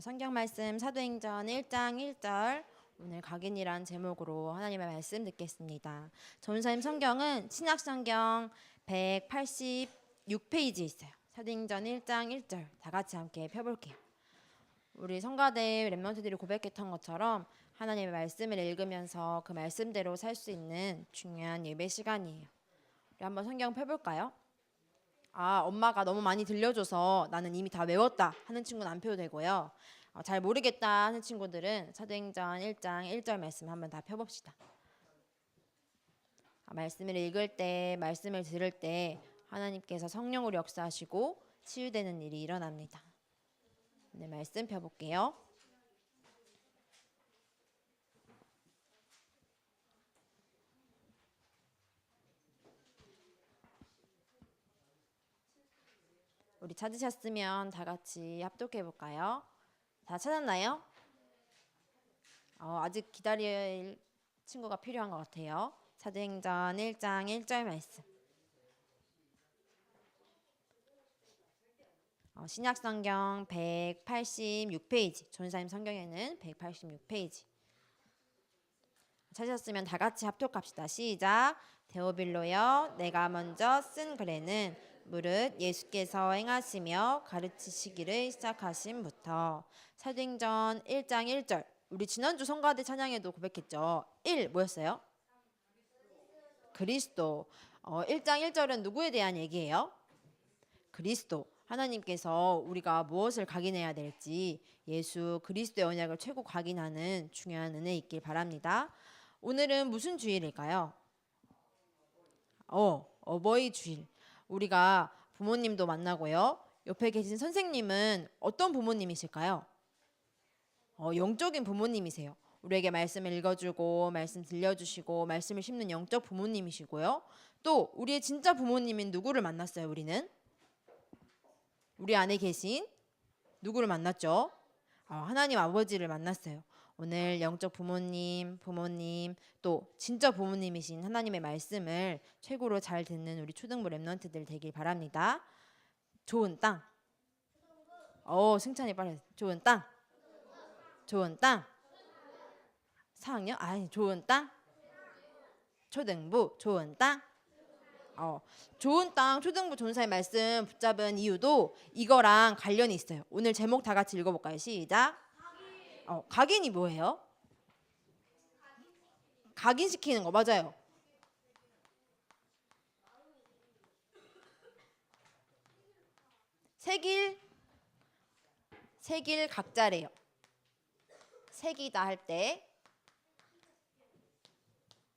자, 성경 말씀 사도행전 1장 1절 오늘 각인이란 제목으로 하나님의 말씀 듣겠습니다. 전사님 성경은 신약 성경 186페이지 있어요. 사도행전 1장 1절 다 같이 함께 펴볼게요. 우리 성가대 랩런트들이 고백했던 것처럼 하나님의 말씀을 읽으면서 그 말씀대로 살 수 있는 중요한 예배 시간이에요. 우리 한번 성경 펴볼까요? 아, 엄마가 너무 많이 들려줘서 나는 이미 다 외웠다 하는 친구는 안 펴도 되고요. 어, 잘 모르겠다 하는 친구들은 사도행전 1장 1절 말씀 한번 다 펴봅시다. 아, 말씀을 읽을 때, 말씀을 들을 때 하나님께서 성령으로 역사하시고 치유되는 일이 일어납니다. 네, 말씀 펴볼게요. 우리 찾으셨으면 다 같이 합독해 볼까요? 다 찾았나요? 어, 아직 기다릴 친구가 필요한 것 같아요. 사도행전 1장 1절 말씀. 어, 신약 성경 186페이지. 전사님 성경에는 186페이지. 찾으셨으면 다 같이 합독합시다. 시작. 데오빌로여, 내가 먼저 쓴 글에는 무릇 예수께서 행하시며 가르치시기를 시작하심부터 사도행전 1장 1절 우리 지난주 성가대 찬양에도 고백했죠. 1 뭐였어요? 그리스도. 어, 1장 1절은 누구에 대한 얘기예요? 그리스도. 하나님께서 우리가 무엇을 각인해야 될지 예수 그리스도의 언약을 최고 각인하는 중요한 은혜 있길 바랍니다. 오늘은 무슨 주일일까요? 어, 어버이 주일. 우리가 부모님도 만나고요. 옆에 계신 선생님은 어떤 부모님이실까요? 어, 영적인 부모님이세요. 우리에게 말씀을 읽어주고 말씀 들려주시고 말씀을 심는 영적 부모님이시고요. 또 우리의 진짜 부모님인 누구를 만났어요? 우리는 우리 안에 계신 누구를 만났죠? 어, 하나님 아버지를 만났어요. 오늘 영적 부모님, 부모님 또 진짜 부모님이신 하나님의 말씀을 최고로 잘 듣는 우리 초등부 랩런트들 되길 바랍니다. 좋은 땅. 어, 승찬이 빨리. 좋은 땅. 좋은 땅. 4학년? 아니, 좋은 땅. 초등부 좋은 땅. 어, 좋은 땅 초등부 전사의 말씀 붙잡은 이유도 이거랑 관련이 있어요. 오늘 제목 다 같이 읽어볼까요? 시작. 어, 각인이 뭐예요? 각인시키는 거 맞아요. 색일 색일 각자래요. 색이다 할 때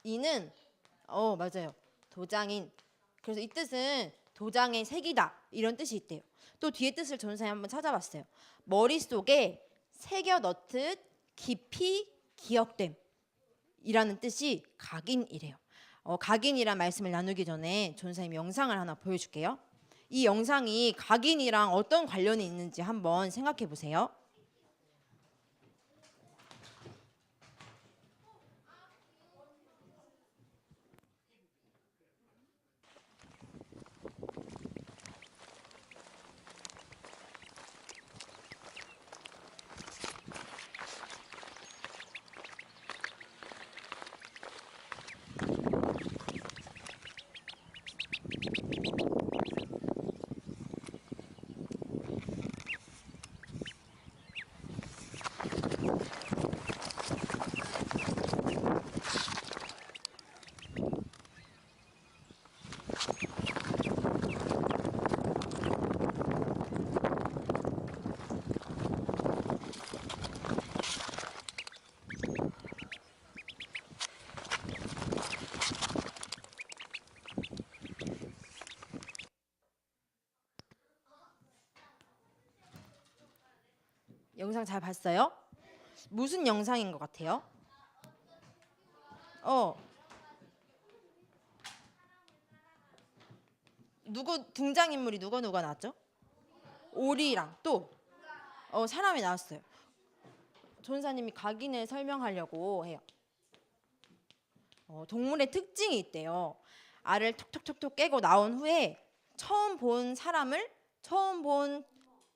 이는 어 맞아요. 도장인 그래서 이 뜻은 도장의 색이다 이런 뜻이 있대요. 또 뒤에 뜻을 전사님 한번 찾아봤어요. 머릿속에 새겨 넣듯 깊이 기억됨 이라는 뜻이 각인이래요. 어, 각인이란 말씀을 나누기 전에 전사님 영상을 하나 보여줄게요. 이 영상이 각인이랑 어떤 관련이 있는지 한번 생각해 보세요. 영상 잘 봤어요? 무슨 영상인 것 같아요? 어. 누구 등장 인물이 누가 누가 나왔죠? 오리랑 또 어, 사람이 나왔어요. 전사님이 각인을 설명하려고 해요. 어, 동물의 특징이 있대요. 알을 톡톡톡톡 깨고 나온 후에 처음 본 사람을 처음 본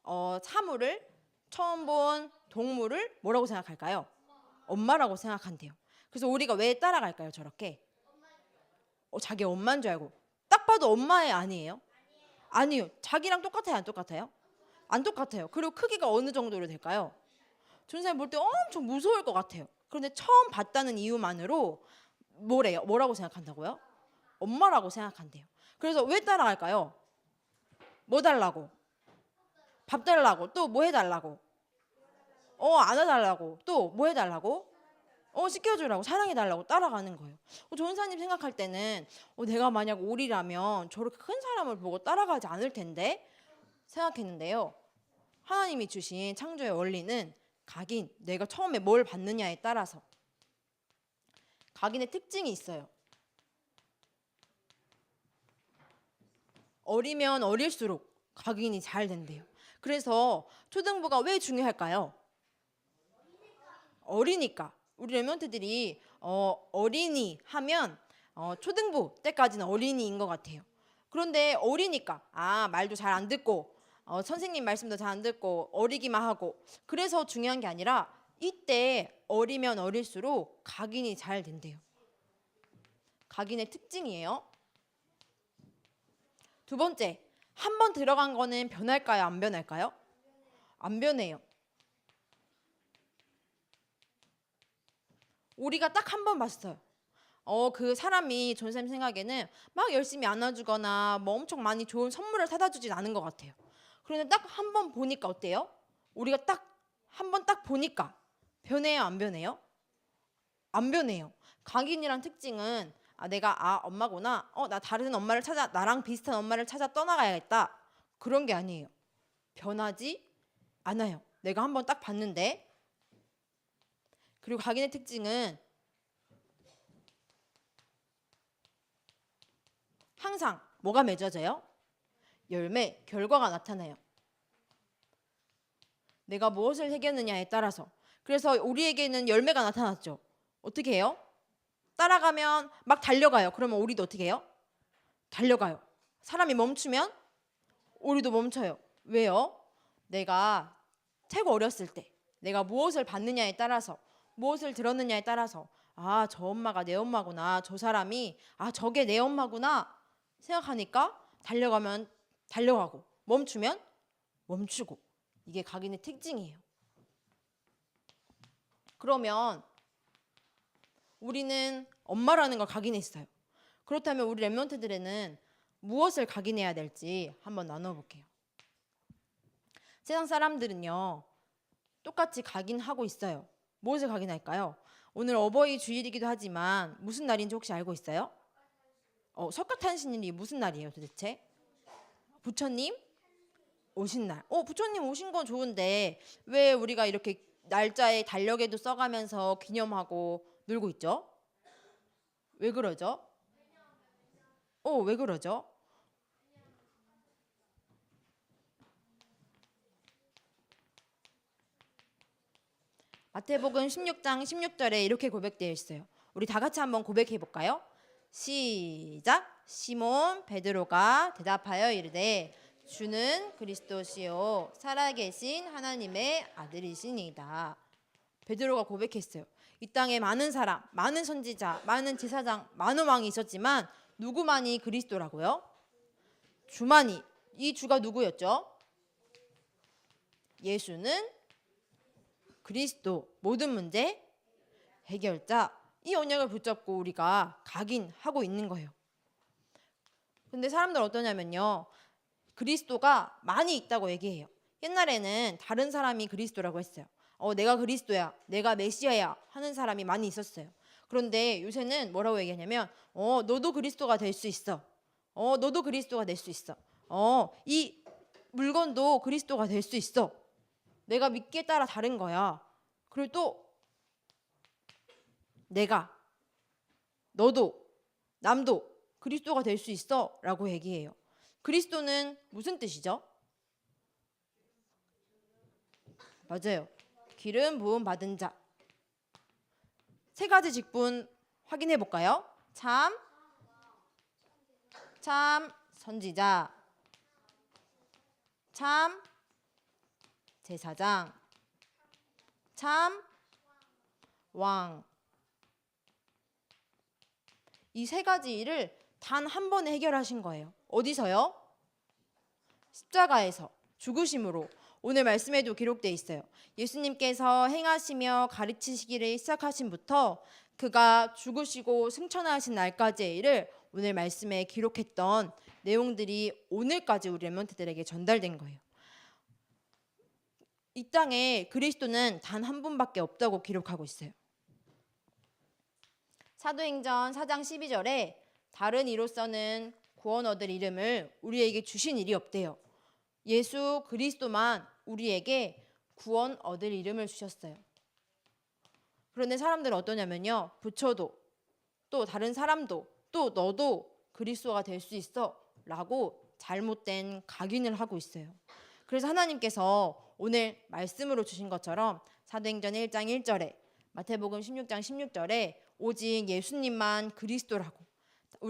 어, 사물을 처음 본 동물을 뭐라고 생각할까요? 엄마라고 생각한대요. 그래서 우리가 왜 따라갈까요? 저렇게 어, 자기 엄마인 줄 알고 딱 봐도 엄마의 아니에요? 아니요. 자기랑 똑같아요? 안 똑같아요? 안 똑같아요. 그리고 크기가 어느 정도로 될까요? 전사님 볼때 엄청 무서울 것 같아요. 그런데 처음 봤다는 이유만으로 뭐래요? 뭐라고 생각한다고요? 엄마라고 생각한대요. 그래서 왜 따라갈까요? 뭐 달라고? 밥 달라고? 또 뭐 해달라고? 어, 안아달라고? 또 뭐 해달라고? 어, 시켜주라고? 사랑해달라고? 따라가는 거예요. 어, 전사님 생각할 때는 어, 내가 만약 오리라면 저렇게 큰 사람을 보고 따라가지 않을 텐데 생각했는데요. 하나님이 주신 창조의 원리는 각인, 내가 처음에 뭘 받느냐에 따라서 각인의 특징이 있어요. 어리면 어릴수록 각인이 잘 된대요. 그래서 초등부가 왜 중요할까요? 어리니까 우리 레몬트들이 어, 어린이 하면 어, 초등부 때까지는 어린이인 것 같아요. 그런데 어리니까 아 말도 잘 안 듣고 어, 선생님 말씀도 잘 안 듣고 어리기만 하고 그래서 중요한 게 아니라 이때 어리면 어릴수록 각인이 잘 된대요. 각인의 특징이에요. 두 번째, 한 번 들어간 거는 변할까요? 안 변할까요? 안 변해요. 우리가 딱 한 번 봤어요. 어, 그 사람이 존쌤 생각에는 막 열심히 안아주거나 뭐 엄청 많이 좋은 선물을 사다 주진 않은 것 같아요. 그런데 딱 한 번 보니까 어때요? 우리가 딱 한 번 딱 보니까 변해요, 안 변해요? 안 변해요. 각인이란 특징은 아, 내가 아 엄마구나. 어, 나 다른 엄마를 찾아 나랑 비슷한 엄마를 찾아 떠나가야겠다. 그런 게 아니에요. 변하지 않아요. 내가 한번 딱 봤는데 그리고 각인의 특징은 항상 뭐가 맺어져요? 열매, 결과가 나타나요. 내가 무엇을 새겼느냐에 따라서. 그래서 우리에게는 열매가 나타났죠. 어떻게 해요? 따라가면 막 달려가요. 그러면 우리도 어떻게 해요? 달려가요. 사람이 멈추면 우리도 멈춰요. 왜요? 내가 최고 어렸을 때 내가 무엇을 받느냐에 따라서 무엇을 들었느냐에 따라서 아, 저 엄마가 내 엄마구나. 저 사람이 아, 저게 내 엄마구나. 생각하니까 달려가면 달려가고 멈추면 멈추고 이게 각인의 특징이에요. 그러면 우리는 엄마라는 걸 각인했어요. 그렇다면 우리 랩런트들에는 무엇을 각인해야 될지 한번 나눠볼게요. 세상 사람들은요 똑같이 각인하고 있어요. 무엇을 각인할까요? 오늘 어버이 주일이기도 하지만 무슨 날인지 혹시 알고 있어요? 어, 석가탄신일이 무슨 날이에요 도대체? 부처님 오신 날. 어, 부처님 오신 건 좋은데 왜 우리가 이렇게 날짜에 달력에도 써가면서 기념하고 놀고 있죠? 왜 그러죠? 어, 왜 그러죠? 마태복음 16장 16절에 이렇게 고백되어 있어요. 우리 다 같이 한번 고백해 볼까요? 시작. 시몬 베드로가 대답하여 이르되 주는 그리스도시요 살아계신 하나님의 아들이시니이다. 베드로가 고백했어요. 이 땅에 많은 사람, 많은 선지자, 많은 제사장, 많은 왕이 있었지만 누구만이 그리스도라고요? 주만이. 이 주가 누구였죠? 예수는 그리스도 모든 문제 해결자. 이 언약을 붙잡고 우리가 각인하고 있는 거예요. 근데 사람들 어떠냐면요. 그리스도가 많이 있다고 얘기해요. 옛날에는 다른 사람이 그리스도라고 했어요. 어, 내가 그리스도야. 내가 메시아야. 하는 사람이 많이 있었어요. 그런데 요새는 뭐라고 얘기하냐면, 어, 너도 그리스도가 될 수 있어. 어, 너도 그리스도가 될 수 있어. 어, 이 물건도 그리스도가 될 수 있어. 내가 믿기에 따라 다른 거야. 그리고 또 내가 너도 남도 그리스도가 될 수 있어라고 얘기해요. 그리스도는 무슨 뜻이죠? 맞아요. 기름 부음 받은 자. 세 가지 직분 확인해 볼까요? 참, 참 선지자, 참 제사장, 참, 왕. 이 세 가지 일을 단 한 번에 해결하신 거예요. 어디서요? 십자가에서 죽으심으로 오늘 말씀에도 기록돼 있어요. 예수님께서 행하시며 가르치시기를 시작하신부터 그가 죽으시고 승천하신 날까지의 일을 오늘 말씀에 기록했던 내용들이 오늘까지 우리 렘런트들에게 전달된 거예요. 이 땅에 그리스도는 단 한 분밖에 없다고 기록하고 있어요. 사도행전 4장 12절에 다른 이로서는 구원 얻을 이름을 우리에게 주신 일이 없대요. 예수 그리스도만 우리에게 구원 얻을 이름을 주셨어요. 그런데 사람들은 어떠냐면요. 부처도 또 다른 사람도 또 너도 그리스도가 될 수 있어 라고 잘못된 각인을 하고 있어요. 그래서 하나님께서 오늘 말씀으로 주신 것처럼 사도행전 1장 1절에 마태복음 16장 16절에 오직 예수님만 그리스도라고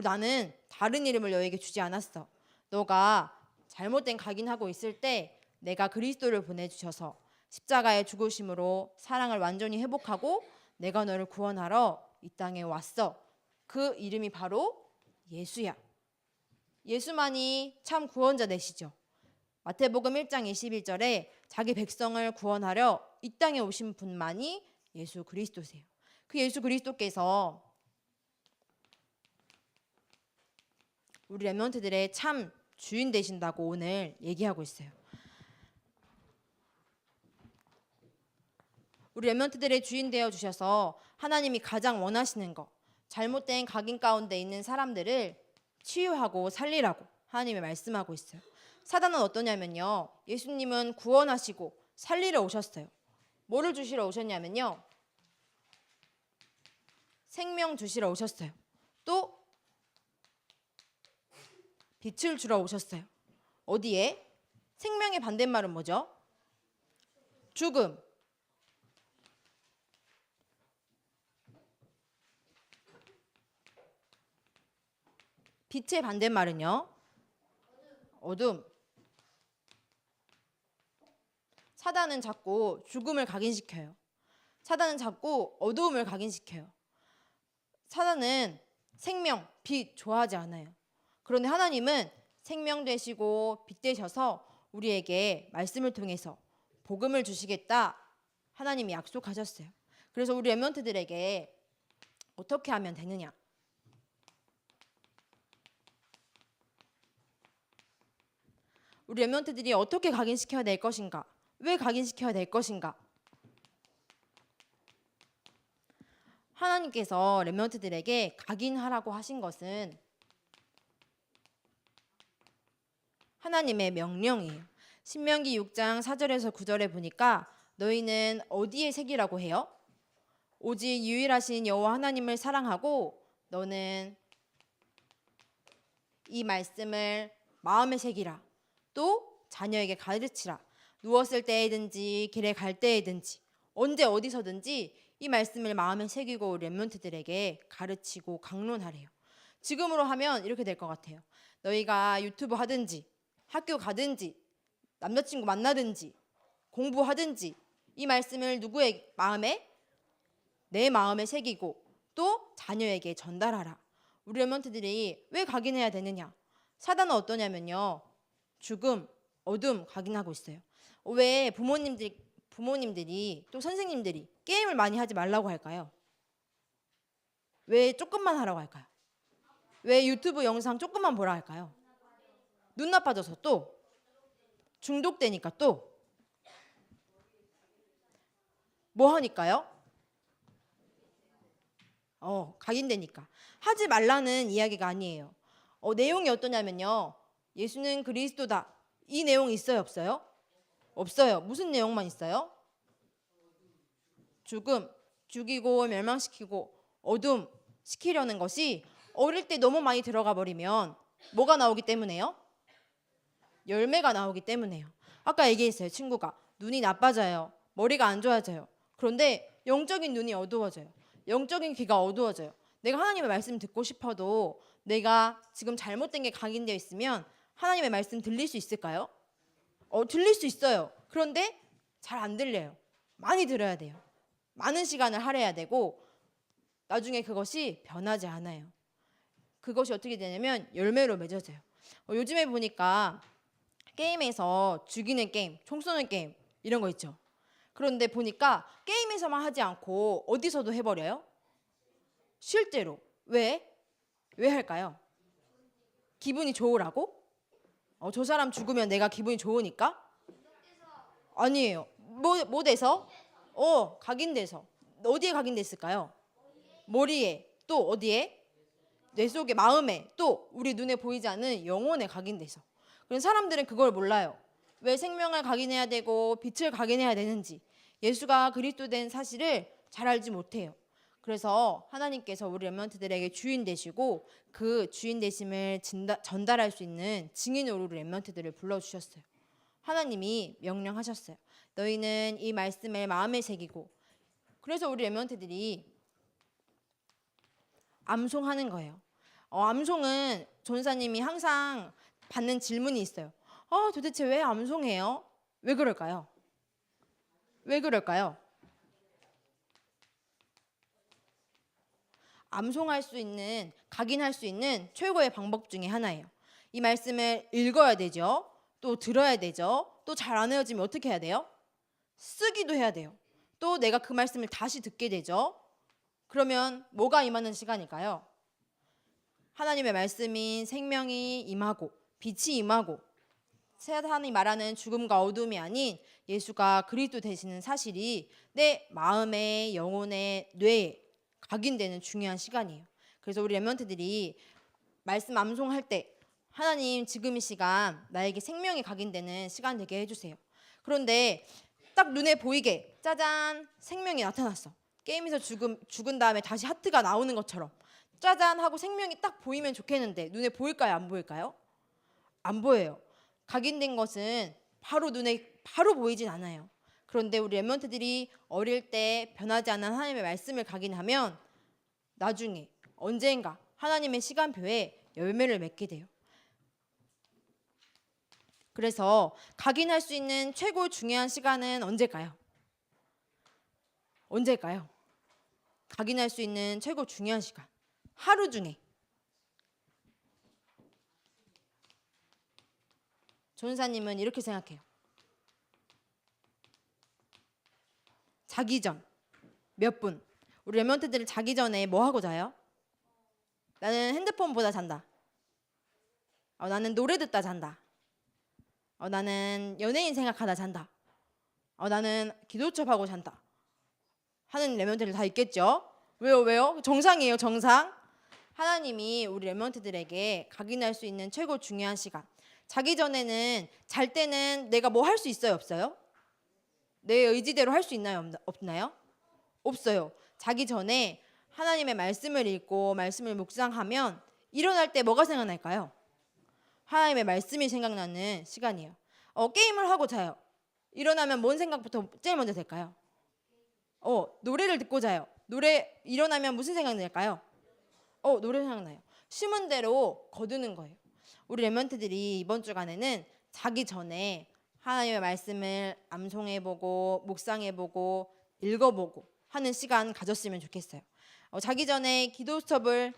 나는 다른 이름을 너에게 주지 않았어. 너가 잘못된 각인하고 있을 때 내가 그리스도를 보내주셔서 십자가의 죽으심으로 사랑을 완전히 회복하고 내가 너를 구원하러 이 땅에 왔어. 그 이름이 바로 예수야. 예수만이 참 구원자 되시죠. 마태복음 1장 21절에 자기 백성을 구원하려 이 땅에 오신 분만이 예수 그리스도세요. 그 예수 그리스도께서 우리 렘넌트들의 참 주인 되신다고 오늘 얘기하고 있어요. 우리 렘넌트들의 주인 되어 주셔서 하나님이 가장 원하시는 거 잘못된 각인 가운데 있는 사람들을 치유하고 살리라고 하나님이 말씀하고 있어요. 사단은 어떠냐면요. 예수님은 구원하시고 살리러 오셨어요. 뭐를 주시러 오셨냐면요. 생명 주시러 오셨어요. 또 빛을 주러 오셨어요. 어디에? 생명의 반대말은 뭐죠? 죽음. 빛의 반대말은요? 어둠. 사단은 자꾸 죽음을 각인시켜요. 사단은 자꾸 어두움을 각인시켜요. 사단은 생명, 빛 좋아하지 않아요. 그런데 하나님은 생명 되시고 빛 되셔서 우리에게 말씀을 통해서 복음을 주시겠다 하나님이 약속하셨어요. 그래서 우리 렘런트들에게 어떻게 하면 되느냐? 우리 렘런트들이 어떻게 각인시켜야 될 것인가? 왜 각인시켜야 될 것인가? 하나님께서 렘런트들에게 각인하라고 하신 것은 하나님의 명령이에요. 신명기 6장 4절에서 9절에 보니까 너희는 어디에 새기라고 해요? 오직 유일하신 여호와 하나님을 사랑하고 너는 이 말씀을 마음에 새기라. 또 자녀에게 가르치라. 누웠을 때에든지 길에 갈 때에든지 언제 어디서든지 이 말씀을 마음에 새기고 렘런트들에게 가르치고 강론하래요. 지금으로 하면 이렇게 될 것 같아요. 너희가 유튜브 하든지 학교 가든지 남자친구 만나든지 공부하든지 이 말씀을 누구의 마음에 내 마음에 새기고 또 자녀에게 전달하라. 우리 렘런트들이 왜 각인해야 되느냐? 사단은 어떠냐면요. 죽음, 어둠 각인하고 있어요. 왜 부모님들이 부모님들이 또 선생님들이 게임을 많이 하지 말라고 할까요? 왜 조금만 하라고 할까요? 왜 유튜브 영상 조금만 보라 할까요? 눈 나빠져서 또 중독되니까 또 뭐 하니까요? 어, 각인되니까. 하지 말라는 이야기가 아니에요. 어, 내용이 어떠냐면요. 예수는 그리스도다. 이 내용 있어요, 없어요? 없어요. 무슨 내용만 있어요? 죽음, 죽이고 멸망시키고 어둠 시키려는 것이 어릴 때 너무 많이 들어가 버리면 뭐가 나오기 때문에요? 열매가 나오기 때문에요. 아까 얘기했어요. 친구가 눈이 나빠져요. 머리가 안 좋아져요. 그런데 영적인 눈이 어두워져요. 영적인 귀가 어두워져요. 내가 하나님의 말씀 듣고 싶어도 내가 지금 잘못된 게 각인되어 있으면 하나님의 말씀 들릴 수 있을까요? 어, 들릴 수 있어요. 그런데 잘 안 들려요. 많이 들어야 돼요. 많은 시간을 할애해야 되고 나중에 그것이 변하지 않아요. 그것이 어떻게 되냐면 열매로 맺어져요. 어, 요즘에 보니까 게임에서 죽이는 게임, 총 쏘는 게임 이런 거 있죠. 그런데 보니까 게임에서만 하지 않고 어디서도 해버려요? 실제로 왜? 왜 할까요? 기분이 좋으라고? 어, 저 사람 죽으면 내가 기분이 좋으니까? 아니에요. 뭐, 뭐 돼서? 어, 각인돼서. 어디에 각인됐을까요? 머리에. 또 어디에? 뇌 속에, 마음에. 또 우리 눈에 보이지 않는 영혼에 각인돼서. 그런 사람들은 그걸 몰라요. 왜 생명을 각인해야 되고 빛을 각인해야 되는지 예수가 그리스도 된 사실을 잘 알지 못해요. 그래서 하나님께서 우리 렘런트들에게 주인 되시고 그 주인 되심을 전달할 수 있는 증인으로 우리 렘런트들을 불러 주셨어요. 하나님이 명령하셨어요. 너희는 이 말씀을 마음에 새기고 그래서 우리 렘런트들이 암송하는 거예요. 어, 암송은 전사님이 항상 받는 질문이 있어요. 아, 도대체 왜 암송해요? 왜 그럴까요? 왜 그럴까요? 암송할 수 있는 각인할 수 있는 최고의 방법 중에 하나예요. 이 말씀을 읽어야 되죠. 또 들어야 되죠. 또 잘안 외워지면 어떻게 해야 돼요? 쓰기도 해야 돼요. 또 내가 그 말씀을 다시 듣게 되죠. 그러면 뭐가 임하는 시간일까요? 하나님의 말씀인 생명이 임하고 빛이 임하고 세상이 말하는 죽음과 어둠이 아닌 예수가 그리스도 되시는 사실이 내 마음에 영혼에 뇌에 각인되는 중요한 시간이에요. 그래서 우리 렘런트들이 말씀 암송할 때 하나님 지금 이 시간 나에게 생명이 각인되는 시간 되게 해주세요. 그런데 딱 눈에 보이게 짜잔 생명이 나타났어. 게임에서 죽음, 죽은 다음에 다시 하트가 나오는 것처럼 짜잔 하고 생명이 딱 보이면 좋겠는데 눈에 보일까요? 안 보일까요? 안 보여요. 각인된 것은 바로 눈에 바로 보이진 않아요. 그런데 우리 렘런트들이 어릴 때 변하지 않은 하나님의 말씀을 각인하면 나중에 언젠가 하나님의 시간표에 열매를 맺게 돼요. 그래서 각인할 수 있는 최고 중요한 시간은 언제일까요? 언제일까요? 각인할 수 있는 최고 중요한 시간. 하루 중에. 전사님은 이렇게 생각해요. 자기 전 몇 분. 우리 레몬트들이 자기 전에 뭐 하고 자요? 나는 핸드폰 보다 잔다. 어, 나는 노래 듣다 잔다. 어, 나는 연예인 생각하다 잔다. 어, 나는 기도첩하고 잔다. 하는 레몬트들 다 있겠죠? 왜요, 왜요? 정상이에요, 정상. 하나님이 우리 레몬트들에게 각인할 수 있는 최고 중요한 시간. 자기 전에는 잘 때는 내가 뭐 할 수 있어요, 없어요? 내 의지대로 할 수 있나요, 없나- 없나요? 없어요. 자기 전에 하나님의 말씀을 읽고 말씀을 묵상하면 일어날 때 뭐가 생각날까요? 하나님의 말씀이 생각나는 시간이에요. 어, 게임을 하고 자요. 일어나면 뭔 생각부터 제일 먼저 될까요? 어, 노래를 듣고 자요. 노래 일어나면 무슨 생각이 날까요? 어, 노래 생각나요. 심은 대로 거두는 거예요. 우리 레몬트들이 이번 주간에는 자기 전에 하나님의 말씀을 암송해보고 묵상해보고 읽어보고 하는 시간 가졌으면 좋겠어요. 어, 자기 전에 기도 스톱을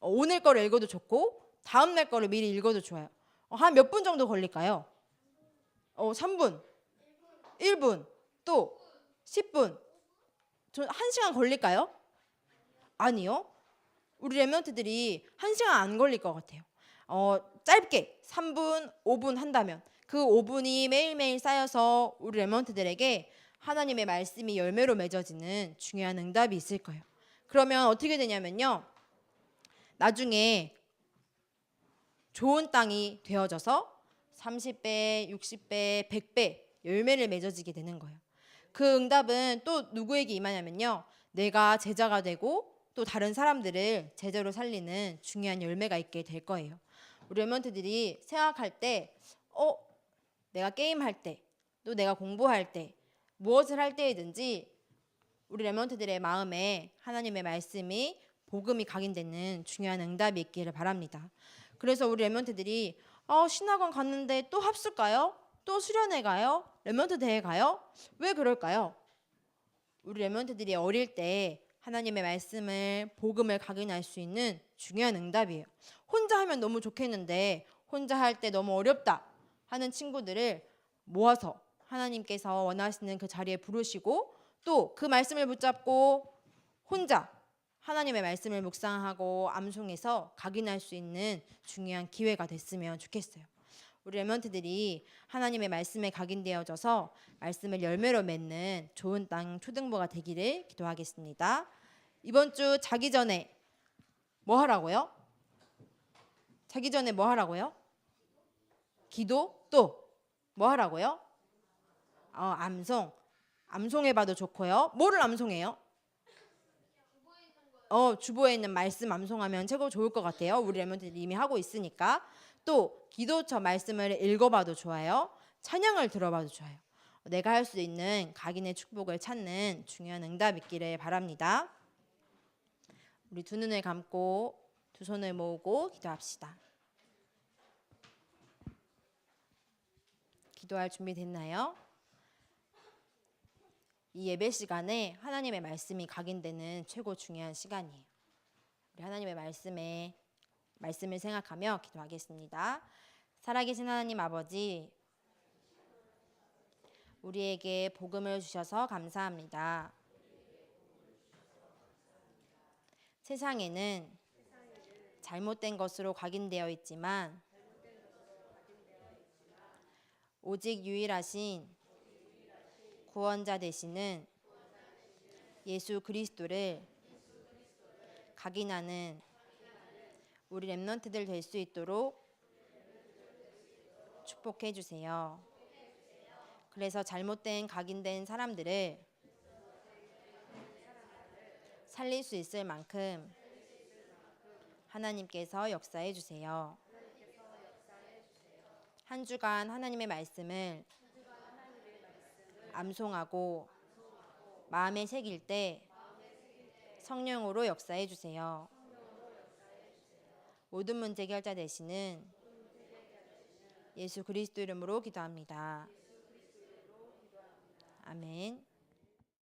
어, 오늘 거를 읽어도 좋고 다음 날 거를 미리 읽어도 좋아요. 어, 한몇 분 정도 걸릴까요? 어, 3분, 1분, 또 10분. 저한 시간 걸릴까요? 아니요. 우리 레몬트들이 한 시간 안 걸릴 것 같아요. 어, 짧게 3분, 5분 한다면 그 5분이 매일매일 쌓여서 우리 레몬트들에게 하나님의 말씀이 열매로 맺어지는 중요한 응답이 있을 거예요. 그러면 어떻게 되냐면요. 나중에 좋은 땅이 되어져서 30배, 60배, 100배 열매를 맺어지게 되는 거예요. 그 응답은 또 누구에게 임하냐면요. 내가 제자가 되고 또 다른 사람들을 제자로 살리는 중요한 열매가 있게 될 거예요. 우리 랩런트들이 생각할 때, 어, 내가 게임할 때, 또 내가 공부할 때, 무엇을 할 때이든지 우리 랩런트들의 마음에 하나님의 말씀이 복음이 각인되는 중요한 응답이 있기를 바랍니다. 그래서 우리 랩런트들이 어, 신학원 갔는데 또 합숙 가요? 또 수련회 가요? 랩런트 대회 가요? 왜 그럴까요? 우리 레몬트들이 어릴 때 하나님의 말씀을 복음을 각인할 수 있는 중요한 응답이에요. 혼자 하면 너무 좋겠는데 혼자 할 때 너무 어렵다 하는 친구들을 모아서 하나님께서 원하시는 그 자리에 부르시고 또 그 말씀을 붙잡고 혼자 하나님의 말씀을 묵상하고 암송해서 각인할 수 있는 중요한 기회가 됐으면 좋겠어요. 우리 레몬트들이 하나님의 말씀에 각인되어져서 말씀을 열매로 맺는 좋은 땅 초등부가 되기를 기도하겠습니다. 이번 주 자기 전에 뭐 하라고요? 자기 전에 뭐 하라고요? 기도 또 뭐 하라고요? 어, 암송. 암송해 봐도 좋고요. 뭐를 암송해요? 어, 주보에 있는 말씀 암송하면 최고 좋을 것 같아요. 우리 레몬들이 이미 하고 있으니까. 또 기도처 말씀을 읽어봐도 좋아요. 찬양을 들어봐도 좋아요. 내가 할 수 있는 각인의 축복을 찾는 중요한 응답 있기를 바랍니다. 우리 두 눈을 감고 두 손을 모으고 기도합시다. 기도할 준비 됐나요? 이 예배 시간에 하나님의 말씀이 각인되는 최고 중요한 시간이에요. 우리 하나님의 말씀에 말씀을 생각하며 기도하겠습니다. 살아계신 하나님 아버지, 우리에게 복음을 주셔서 감사합니다. 세상에는 잘못된 것으로 각인되어 있지만 오직 유일하신 구원자 되시는 예수 그리스도를 각인하는 우리 렘넌트들 될 수 있도록 축복해 주세요. 그래서 잘못된 각인된 사람들을 살릴 수 있을 만큼 하나님께서 역사해 주세요. 한 주간 하나님의 말씀을 암송하고 마음에 새길 때 성령으로 역사해 주세요. 모든 문제 해결자 되시는 예수 그리스도 이름으로 기도합니다. 아멘.